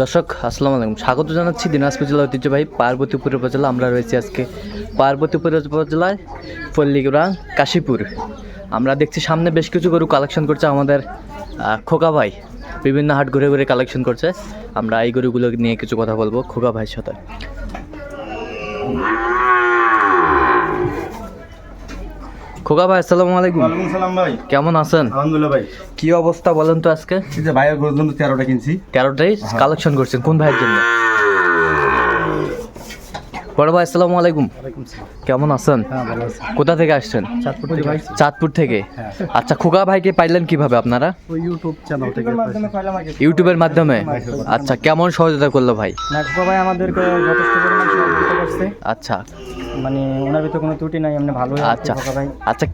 দর্শক, আসসালামু আলাইকুম। স্বাগত জানাচ্ছি দিনাজপুর জেলা ঐতিহ্যবাহী পার্বতীপুর উপজেলা। আমরা রয়েছি আজকে পার্বতীপুর উপজেলায় পল্লীগ্রাম কাশীপুর। আমরা দেখছি সামনে বেশ কিছু গরু কালেকশন করছে আমাদের খোকা ভাই। বিভিন্ন হাট ঘুরে ঘুরে কালেকশন করছে। আমরা এই গরুগুলো নিয়ে কিছু কথা বলব খোকা ভাইয়ের সাথে। খোকা ভাই আসসালামু আলাইকুম। ওয়ালাইকুম সালাম ভাই। কেমন আছেন? আলহামদুলিল্লাহ ভাই। কি অবস্থা বলেন তো আজকে? এই যে ভাইয়ের গরুর জন্য তেরোটা কিনছি। তেরোটাই কালেকশন করছেন কোন ভাইয়ের জন্য? বড় ভাই আসসালামু আলাইকুম। কেমন আছেন? হ্যাঁ ভালো আছে। কোথা থেকে আসছেন? চাঁদপুর থেকে। ভাই চাঁদপুর থেকে? হ্যাঁ। আচ্ছা খোকা ভাইকে পাইলেন কীভাবে আপনারা? ইউটিউব চ্যানেল থেকে মাধ্যমে পাইলাম আগে ইউটিউবের মাধ্যমে? আচ্ছা কেমন সহযোগিতা করল ভাই? ভাই আমাদেরকে যথেষ্ট পরিমাণ সহযোগিতা করছে। আচ্ছা। মানে ওনার ভিতরে কোনো ত্রুটি নাই এমনি ভালো আচ্ছা। আচ্ছা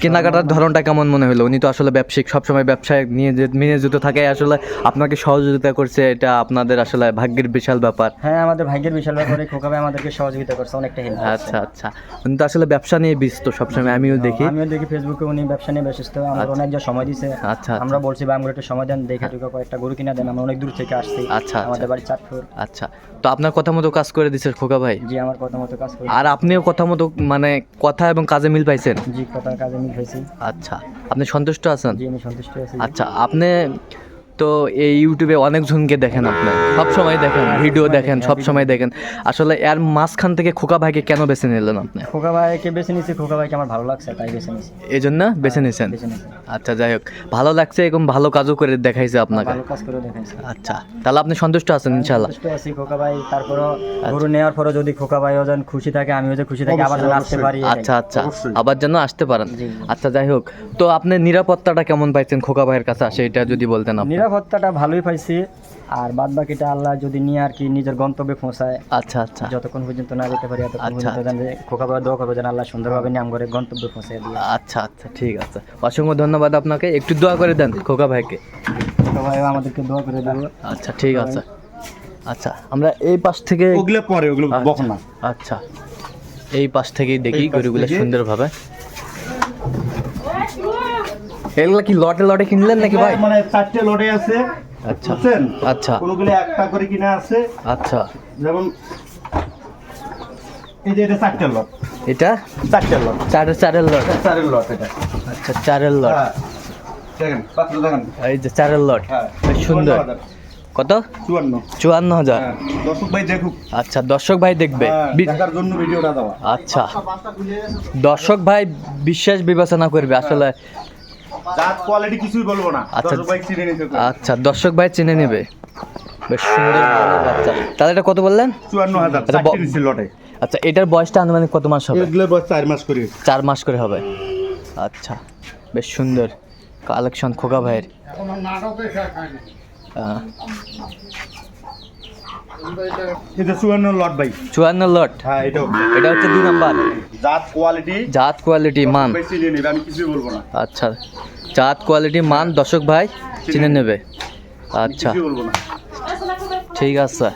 কেনাকাটার ধরনটা কেমন মনে হলো? উনি তো আসলে ব্যবসায়িক সবসময় ব্যবসায় নিয়ে যে নিয়োজিত থাকে আসলে আপনাকে সহযোগিতা করছে এটা আপনাদের আসলে ভাগ্যের বিশাল ব্যাপার। হ্যাঁ আমাদের ভাগ্যের বিশাল ব্যাপারে খোকা ভাই আমাদেরকে সহযোগিতা করছে অনেকটা হেল্প আচ্ছা আচ্ছা। উনি তো আসলে ব্যবসা নিয়ে ব্যস্ত সবসময় আমিও দেখি। আমিও দেখি ফেসবুকে উনি ব্যবসা নিয়ে ব্যস্ত আমরা আচ্ছা। অনেক যা সময় দিছে। আচ্ছা আমরা বলছি ভাই আমরা একটু সময় দেন দেখে টুকে কয়েকটা গরু কিনা দেন আমরা অনেক দূর থেকে আসছি আচ্ছা, আমাদের আচ্ছা। বাড়ি চাঁদপুর। আচ্ছা। তো আপনার কথা মতো কাজ করে দিচ্ছে খোকা ভাই? জি আমার কথা মতো কাজ করি আর আপনিও কথা মতো মানে কথা এবং কাজে মিল পাইছেন? জি কথা কাজে হয়েছি। আচ্ছা আপনি সন্তুষ্ট আছেন? জি আমি সন্তুষ্ট আছি। আচ্ছা আপনি তো এই ইউটিউবে অনেকজনকে দেখেন আপনি। সব সময় দেখেন ভিডিও দেখেন সব সময় দেখেন। আসলে এর মাঝখান থেকে খোকা ভাইকে কেন বেছে নিলেন আপনি? খোকা ভাইকে বেছে নিয়েছি খোকা ভাইকে আমার ভালো লাগছে তাই বেছে নিয়েছি। এই জন্য বেছে নিয়েছেন আচ্ছা যাই হোক। ভালো লাগছে এবং ভালো কাজও করে দেখাইছে আপনাকে। ভালো কাজ করে দেখাইছে। আচ্ছা তাহলে আপনি সন্তুষ্ট আছেন ইনশাল্লাহ সন্তুষ্ট আছি খোকা ভাই। তারপরও গরু নেওয়ার পরে যদি খোকা ভাই যেন খুশি থাকে আমিও যে খুশি থাকি আবার যেন আসতে পারি আচ্ছা আচ্ছা। আবার যেন আসতে পারেন। আচ্ছা যাই হোক। তো আপনি নিরাপত্তাটা কেমন পাইছেন খোকা ভাইয়ের কাছে? আসে এটা যদি বলতেন আপনি। নিরাপত্তাটা ভালোই পাইছি আর বাদ বাকিটা আল্লাহ যদি নিয়ে আর কি নিজের গন্তব্যে পৌঁছায় আচ্ছা আচ্ছা। যতক্ষণ পর্যন্ত না যেতে পারি এতক্ষণ আচ্ছা, পর্যন্ত যে খোকা ভাই দোয়া করব যেন আল্লাহ সুন্দরভাবে নিয়ে আমার গন্তব্যে পৌঁছে দিয়ে। আচ্ছা আচ্ছা ঠিক আছে। অসংখ্য ধন্যবাদ আপনাকে। একটু দোয়া করে দেন খোকা ভাইকে। খোকা ভাই আমাদেরকে দোয়া করে দেবো। আচ্ছা ঠিক আছে। আচ্ছা আমরা এই পাশ থেকে ওগুলো পরে ওগুলো আচ্ছা, বক না আচ্ছা। এই পাশ থেকেই দেখি গরুগুলো সুন্দরভাবে। এগুলো কি লটে লটে কিনলেন নাকি ভাই? মানে চারটে লটে আছে আচ্ছা। বুঝছেন? আচ্ছা। কোনগুলো একটা করে কিনা আছে। আচ্ছা। যেমন এই যে এটা চারটে লট। এটা? চারটে লট। চারের চারের লট। চারের লট এটা। আচ্ছা চারের লট। হ্যাঁ। দেখেন পাত্র দেখেন। এই যে চারের লট। হ্যাঁ। সুন্দর। কত? চুয়ান্ন। চুয়ান্ন হাজার। হ্যাঁ। দর্শক ভাই দেখুক। আচ্ছা দর্শক ভাই দেখবে। দেখার জন্য ভিডিওটা দেওয়া। আচ্ছা। দর্শক ভাই বিশ্বাস বিবেচনা করবে। আসলে জাত কোয়ালিটি কিছুই বলব না। আচ্ছা। দর্শক ভাই চিনে নিতে আচ্ছা দর্শক ভাই চিনে নেবে। বেশ সুন্দর বাচ্চা। তাহলে এটা কত বললেন? চুয়ান্ন হাজার আচ্ছা, লটে। আচ্ছা এটার বয়সটা আনুমানিক কত মাস হবে? এগুলোর বয়স চার মাস করে। চার মাস করে হবে। আচ্ছা বেশ সুন্দর কালেকশন খোকা ভাইয়ের। এটা চুয়ান্ন লট ভাই। চুয়ান্ন লট। হ্যাঁ এটাও। এটা হচ্ছে দুই নাম্বার। জাত কোয়ালিটি জাত কোয়ালিটি মান। ভাই চিনে নেবে আমি কিছুই বলব না। আচ্ছা জাত কোয়ালিটি মান দর্শক ভাই চিনে নেবে। আচ্ছা। বলব না। ঠিক আছে।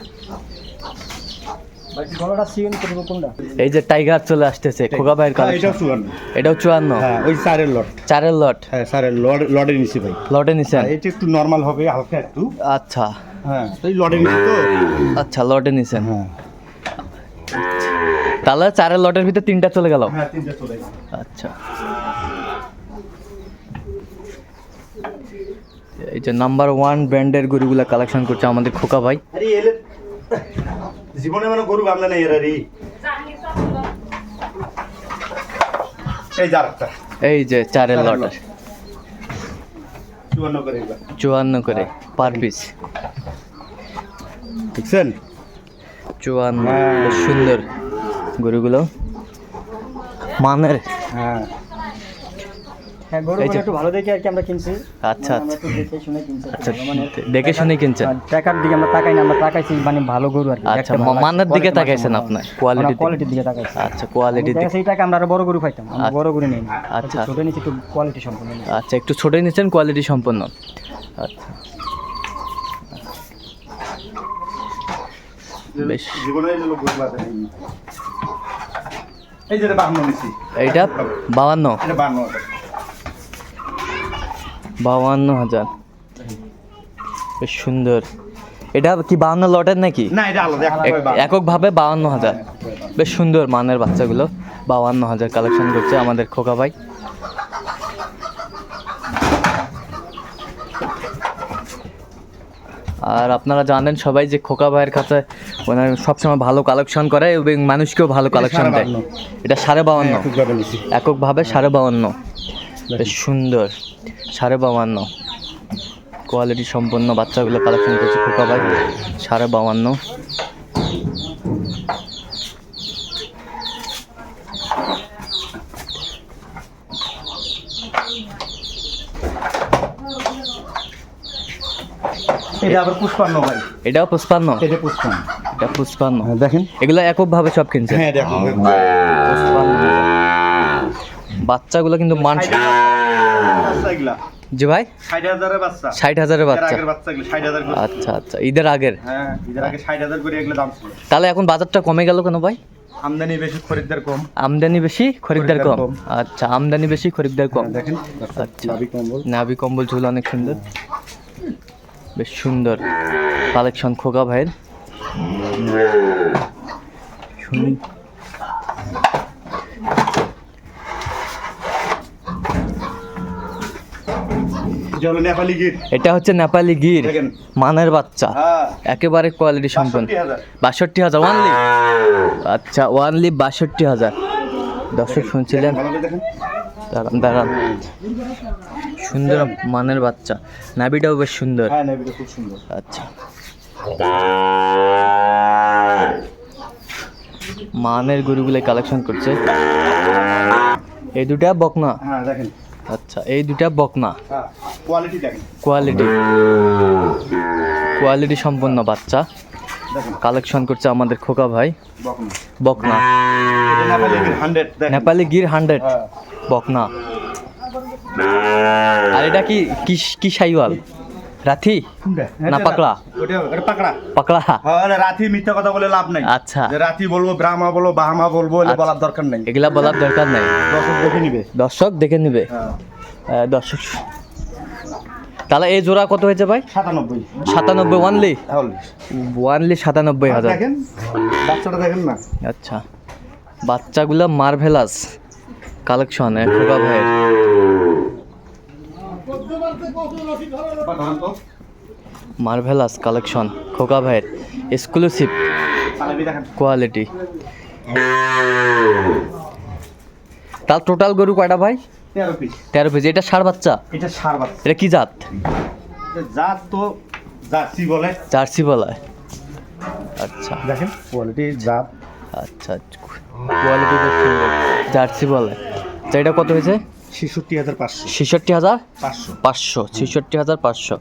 এই যে টাইগার চলে আসতেছে খোকা ভাইয়ের হ্যাঁ কালেকশন এটাও চুয়ান্ন। এটাও চুয়ান্ন? হ্যাঁ ওই চারের লট। চারের লট? হ্যাঁ চারের লট লটে নিছি ভাই। লটে নিছেন? হ্যাঁ, এটা একটু নর্মাল হবে হালকা একটু। আচ্ছা। হ্যাঁ। লটে নিছি তো? আচ্ছা লটে নিছেন হ্যাঁ। তাহলে চারের লটের ভিতরে তিনটা চলে গেল? হ্যাঁ তিনটে চলে গেছে আচ্ছা। এই যে নাম্বার ওয়ান ব্র্যান্ডের গরুগুলা কালেকশন করছে আমাদের খোকা ভাই। জীবনে মানে গরু গামলা নেই এরা এই যার এই যে চারের চারের লটের চুয়ান্ন করে চুয়ান্ন করে পার পিস দেখছেন? চুয়ান্ন হ্যাঁ। সুন্দর গরুগুলো। মানের। হ্যাঁ। হ্যাঁ গরু একটু ভালো দেখে আর কি আমরা কিনছি। আচ্ছা আচ্ছা। দেখে শুনে কিনছি আচ্ছা দেখে শুনে কিনছেন? টাকার দিকে আমরা তাকাই না আমরা তাকাইছি মানে ভালো গরু আর কি। আচ্ছা। মানের দিকে তাকাইছেন আপনার? কোয়ালিটি কোয়ালিটির দিকে তাকাইছি। আচ্ছা কোয়ালিটির দিকে। সেই টাকা আমরা আরও বড় গরু পাইতাম আমরা আচ্ছা। বড় গরু নেই। আচ্ছা। ছোট নিচে একটু কোয়ালিটি সম্পূর্ণ আচ্ছা একটু ছোটই নিচ্ছেন কোয়ালিটি সম্পন্ন। আচ্ছা। বেশ। এইটা এটা বাহান্ন বাউান্ন হাজার। বেশ সুন্দর। এটা কি বাহান্ন লটের নাকি? না এটা আলাদা এককভাবে বাউান্ন হাজার। বেশ সুন্দর মানের বাচ্চাগুলো। বাউান্ন হাজার কালেকশন করছে আমাদের খোকা ভাই। আর আপনারা জানেন সবাই যে খোকা ভাইয়ের কাছে মানে সবসময় ভালো কালেকশন করে এবং মানুষকেও ভালো কালেকশন দেয়। এটা সাড়ে বাউান্ন। এককভাবে সাড়ে বাউান্ন। বেশ সুন্দর। সাড়ে বাউান্ন। কোয়ালিটি সম্পন্ন বাচ্চাগুলো কালেকশন করছে খোকা ভাই সাড়ে বাউান্ন। এটা আবার পুষ্পান্ন ভাই। এটাও পুষ্পান্ন? এটা পুষ্পান্ন। এটা পুষ্পান্ন। দেখেন। এগুলো এককভাবে সব কিনছে? হ্যাঁ দেখো পুষ্পান্ন। বাচ্চাগুলো কিন্তু মান জি ভাই? ষাট হাজারের বাচ্চা। আচ্ছা আচ্ছা ঈদের আগের? হ্যাঁ তাহলে এখন বাজারটা কমে গেল কেন ভাই? আমদানি বেশি খরিদ্দার কম। আমদানি বেশি খরিদ্দার কম। আচ্ছা আমদানি বেশি খরিদ্দার কম। হ্যাঁ, দেখেন আচ্ছা। নাভি কম্বল। নাভি কম্বল ঝুল অনেক সুন্দর। বেশ সুন্দর কালেকশন খোকা ভাইয়ের। এটা হচ্ছে নেপালি গির মানের বাচ্চা। হ্যাঁ। একেবারে কোয়ালিটি সম্পন্ন। বাষট্টি হাজার ওয়ানলি আচ্ছা ওয়ানলি বাষট্টি হাজার। দর্শক শুনছিলেন? দাঁড়ান দাঁড়ান। সুন্দর মানের বাচ্চা। নাভিটাও বেশ সুন্দর। হ্যাঁ সুন্দর। আচ্ছা। মানের গরুগুলো কালেকশন করছে। এই দুটা বকনা। হ্যাঁ দেখেন। আচ্ছা এই দুটা বকনা। কোয়ালিটি দেখেন। কোয়ালিটি কোয়ালিটি সম্পন্ন বাচ্চা। কালেকশন করছে আমাদের খোকা ভাই। বকনা। নেপালি গির হান্ড্রেড। হ্যাঁ। বকনা। আর এটা কি কি কি সাইওয়াল? রাথি না পাকড়া? পাকড়া পাকড়া আরে রাতি মিথ্যা কথা বলে লাভ নাই। আচ্ছা। রাতি বলব ব্রাহ্মা বলব বাহামা বলব আচ্ছা। বলার দরকার নাই। এগুলা বলার দরকার নাই। দর্শক দেখে নিবে। দর্শক দেখে নিবে। হ্যাঁ। দর্শক। তাহলে এই জোড়া কত হয়েছে ভাই? সাতানব্বই। সাতানব্বই ওয়ানলি ওয়ানলি সাতানব্বই হাজার। বাচ্চাটা দেখেন না। আচ্ছা। বাচ্চাগুলো মার্ভেলাস কালেকশন খোকা ভাইয়ের। মার্ভেলাস কালেকশন খোকা ভাইয়ের এক্সক্লুসিভ কোয়ালিটি তার টোটাল গরু কয়টা ভাই? তেরো পিস এটা সার বাচ্চা? এটা বাচ্চা। এটা কি জাত? জাত তো জার্সি বলে। জার্সি বলায় আচ্ছা। দেখেন কোয়ালিটি জাত। আচ্ছা কোয়ালিটি সুন্দর। জার্সি বলে। আচ্ছা এটা কত হয়েছে? ছেষট্টি হাজার পাঁচশো। ছেষট্টি হাজার? পাঁচশো। পাঁচশো ছেষট্টি হাজার পাঁচশো।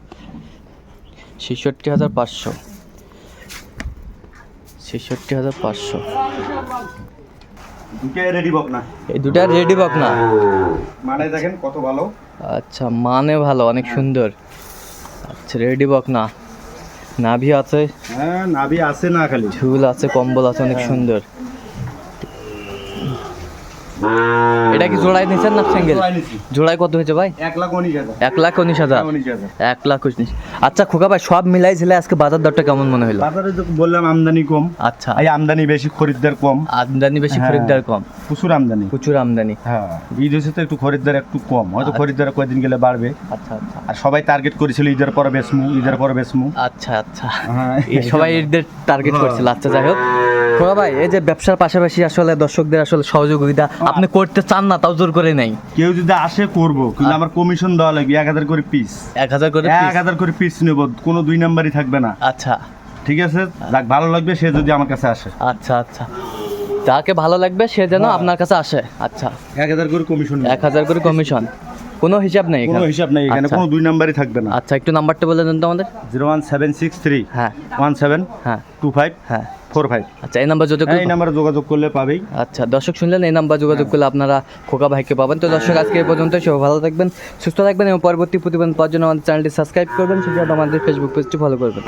ছেষট্টি হাজার পাঁচশো। ছেষট্টি হাজার পাঁচশো। দুটাই রেডি বক না। এই দুটা রেডি বক না। মানে দেখেন কত ভালো। আচ্ছা মানে ভালো অনেক সুন্দর। আচ্ছা রেডি বক না। নাভি আছে? হ্যাঁ নাভি আছে না খালি। ঝুল আছে কম্বল আছে অনেক সুন্দর। এটা কি জোড়ায় নিছেন না সিঙ্গেল জোড়ায় কত হয়েছে ভাই? এক লাখ উনিশ হাজার। এক লাখ উনিশ হাজার? এক লাখ উনিশ আচ্ছা খোকা ভাই সব মিলাই ছিল আজকে বাজার দরটা কেমন মনে হলো বাজারে তো বললাম আমদানি কম। আচ্ছা। এই আমদানি বেশি খরিদ্দার কম। আমদানি বেশি হ্যাঁ। খরিদ্দার কম। প্রচুর আমদানি। প্রচুর আমদানি। হ্যাঁ। ঈদ হচ্ছে তো একটু খরিদ্দার একটু কম। হয়তো খরিদ্দার কয়েকদিন গেলে বাড়বে। আচ্ছা আচ্ছা। আর সবাই টার্গেট করেছিল ঈদের পরে বেসমু ঈদের পরে বেসমু আচ্ছা আচ্ছা। হ্যাঁ। এই সবাই ঈদের টার্গেট হ্যাঁ। করছিল। আচ্ছা যাই হোক। খোকা ভাই এই যে ব্যবসার পাশাপাশি আসলে দর্শকদের আসলে সহযোগিতা আপনি করতে চান না তাও জোর করে নেই। কেউ যদি আসে করব। কিন্তু আমার কমিশন দেওয়া লাগবে এক হাজার করে পিস এক হাজার করে এক। হাজার করে পিস নেব কোনো দুই নাম্বারই থাকবে না। আচ্ছা। ঠিক আছে? যাক ভালো লাগবে সে যদি আমার কাছে আসে। আচ্ছা আচ্ছা। যাকে ভালো লাগবে সে যেন হ্যাঁ। আপনার কাছে আসে। আচ্ছা। এক হাজার করে কমিশন এক হাজার করে কমিশন কোনো হিসাব নেই কোনো হিসাব নেই এখানে আচ্ছা। কোনো দুই নাম্বারই থাকবে না। আচ্ছা একটু নাম্বারটা বলে দেন তো আমাদের। Zero one seven six three. হ্যাঁ। ওয়ান সেভেন হ্যাঁ। টু ফাইভ হ্যাঁ। ফোর ফাইভ আচ্ছা এই নাম্বার যোগাযোগ এই নাম্বারে যোগাযোগ করলে পাবেই। আচ্ছা দর্শক শুনলেন এই নাম্বার যোগাযোগ করলে আপনারা খোকা ভাইকে পাবেন। তো দর্শক আজকে এই পর্যন্ত সব ভালো থাকবেন সুস্থ থাকবেন এবং পরবর্তী প্রতিবেদন পাওয়ার জন্য আমাদের চ্যানেলটি সাবস্ক্রাইব করবেন। সেটি আমাদের ফেসবুক পেজটি ফলো করবেন।